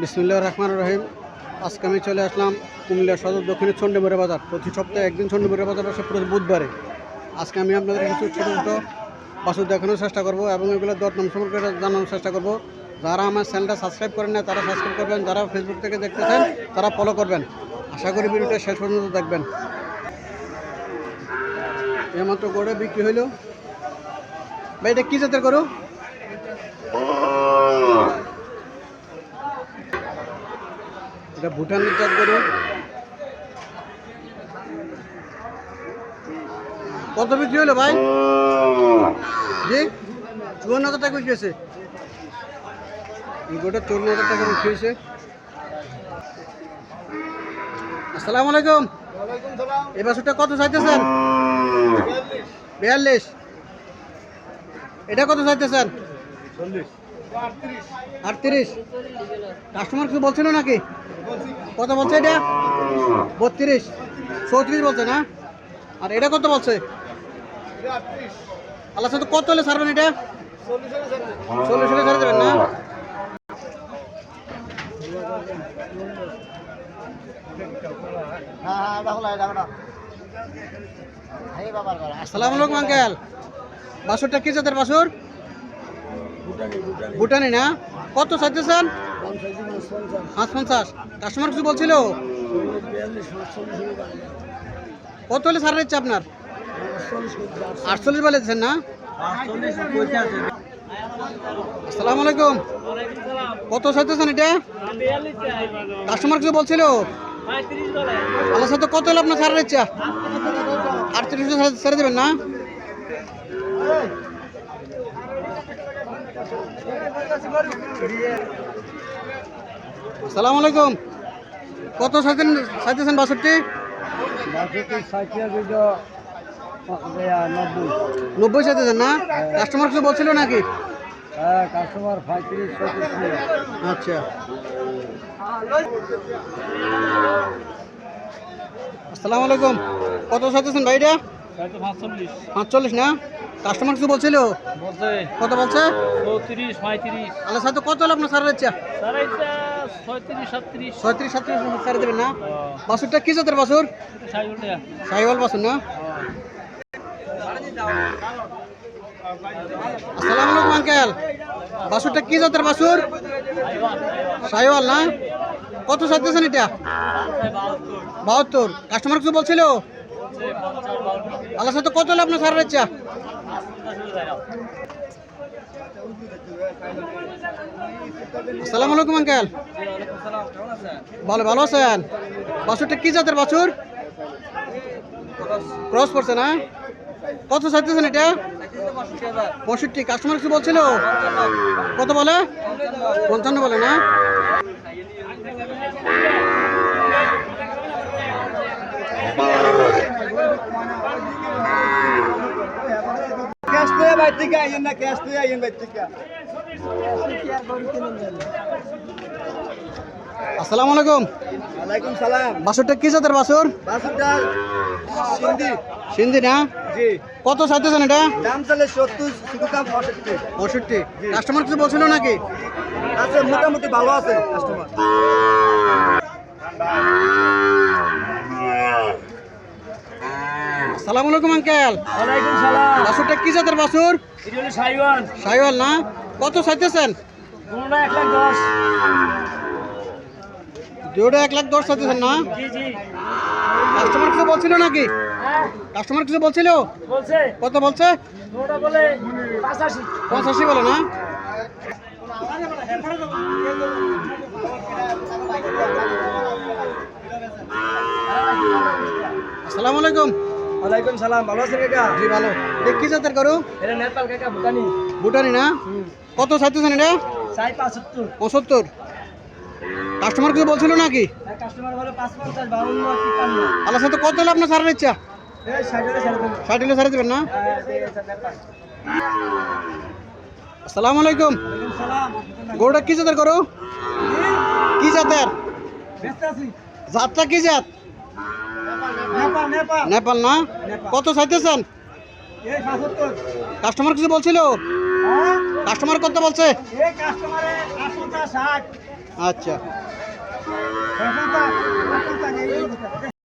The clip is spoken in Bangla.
বিসমুল্লাহ রহমান রহিম। আজকে আমি চলে আসলাম কুমিল্লা সদর দক্ষিণের চণ্ডীমুড়া বাজার। প্রতি সপ্তাহে একদিন চণ্ডীমুড়া বাজার আসে, প্রতি বুধবারে। আজকে আমি আপনাদের কিছু ছোটো ছোটো বাছুর দেখানোর চেষ্টা করব এবং এগুলোর দরদাম সম্পর্কে জানানোর চেষ্টা করব। যারা আমার চ্যানেলটা সাবস্ক্রাইব করেন না তারা সাবস্ক্রাইব করবেন। যারা ফেসবুক থেকে দেখতেছেন, তারা ফলো করবেন। আশা করি ভিডিওটা শেষ পর্যন্ত দেখবেন। এইমাত্র গড়ে বিক্রি হইল। ভাই, এটা কী জাতের করো এটা ভুটানের জাত গরু কত বিক্রি হলো ভাই? জি? চুয়ান্ন হাজার টাকা বিক্রি এই গোটা চুয়ান্ন হাজার টাকা বিক্রি হয়েছে। আসসালামু আলাইকুম। এই বাছুরটা কত চাইতেছেন? বিয়াল্লিশ। এটা কত চাইতে চাইতেছেন আটত্রিশ। কাস্টমার কিছু বলছিল নাকি? কত বলছে এটা? বত্রিশ। চৌত্রিশ বলছে না? আর এটা কত বলছে? আল্লাহ সাথে কত হলে ছাড়বেন এটা? চল্লিশ হলে ছাড়ে দেবেন না? আসসালামু আলাইকুম আঙ্কেল। বাসুরটা কি জাতের বাসুর? ভুটানি না? কত চাইতেছেন পাঁচ পঞ্চাশ কাস্টমার কিছু বলছিল? কত হলে ছাড় দিচ্ছে আপনার? আটচল্লিশ বলেছেন না? আসসালামু আলাইকুম। কত চাইতেছেন এটা? কাস্টমার কিছু বলছিল? আমার সাথে কত হলে আপনার ছাড় দিচ্ছে আটত্রিশ ছেড়ে দেবেন না? সালাম আলাইকুম। কত সাইতেন সাইতেছেন বাষট্টি? নব্বই সাইতেছেন না? কাস্টমার কিছু বলছিল নাকি? কাস্টমার পঁয়ত্রিশ আচ্ছা। আসসালামু আলাইকুম। কত সাইতেছেন ভাইটা পাঁচচল্লিশ। না? কাস্টমার কিছু বলছিল? কত বলছে? চৌত্রিশ পঁয়ত্রিশ। আল্লাহ সাথে কত হলো আপনার দিচ্ছে সারাইটা ছয়ত্রিশ সাতত্রিশ। দেবেন না? বাসুরটা কি জাতের বাসুর? সাহিওয়াল বাসুর না? আসসালামু আলাইকুম আঙ্কেল বাসুরটা কি জাতের বাসুর? সাহিওয়াল না? কত চাইতেছেন এটা? বাহাত্তর। কাস্টমার কিছু বলছিল? আল্লাহ সাথে কত হলো আপনার সারা দিচ্ছে আসসালামু আলাইকুম, আঙ্কেল। ভালো ভালো আছেন? বাছুরটা কি জাতের বাছুর? ক্রস করছে না? কত চাইতেছেন এটা? পঁয়ষট্টি। কাস্টমার কিছু বলছিল? কত বলে? পঞ্চান্ন বলে না? বাইর থেকে আইয়েন না ক্যাশ আসসালামু আলাইকুম ওয়ালাইকুম সালাম। বাছুরটা কি জাতের বাছুর বাসুটা সিন্ধি। সিন্ধি না? জি। কত চাইতেছেন এটা? দাম চলে সত্তর শুধু দাম পঁয়ষট্টি। পঁয়ষট্টি। কাস্টমার কিছু বলছিল নাকি? আছে মোটামুটি ভালো আছে কাস্টমার আসসালামু আলাইকুম আঙ্কেল। ওয়ালাইকুম সালাম। বাছুরটা কি জাতের হলো সাইওয়ান। সাইওয়াল না? কত চাইতেছেন? দুটা এক লাখ দশ। দুটো এক লাখ দশ চাইতেছেন না? জি জি। কাস্টমার কিছু বলছিল নাকি? হ্যাঁ। কাস্টমার কিছু বলছিল? বলছে। কত বলছে? পঁচাশি বলে না? আসসালামু আলাইকুম। ওয়ালাইকুম সালাম ভালো আছেন কাকা? জি ভালো। এ কি জাতের করো এটা নেপাল কাকা ভুটানি। ভুটানি না? কত চাইতেছেন এটা? চাই পাঁচাত্তর। পঁচাত্তর। কাস্টমার কিছু বলছিল নাকি? কাস্টমার বলে পাঁচ পঞ্চাশ বাউন্ন আল্লাহ সাথে কত হলে আপনার সারার ইচ্ছা? ষাট হলে সারা দেবেন। না? হ্যাঁ, নেপাল। আসসালামু আলাইকুম। সালাম। গরুটা কি জাতের করো কি জাতের? জাতটা কি জাত? নেপাল না? কত চাইতেছেন? কাস্টমার কিছু বলছিল? কাস্টমার কত বলছে? আচ্ছা।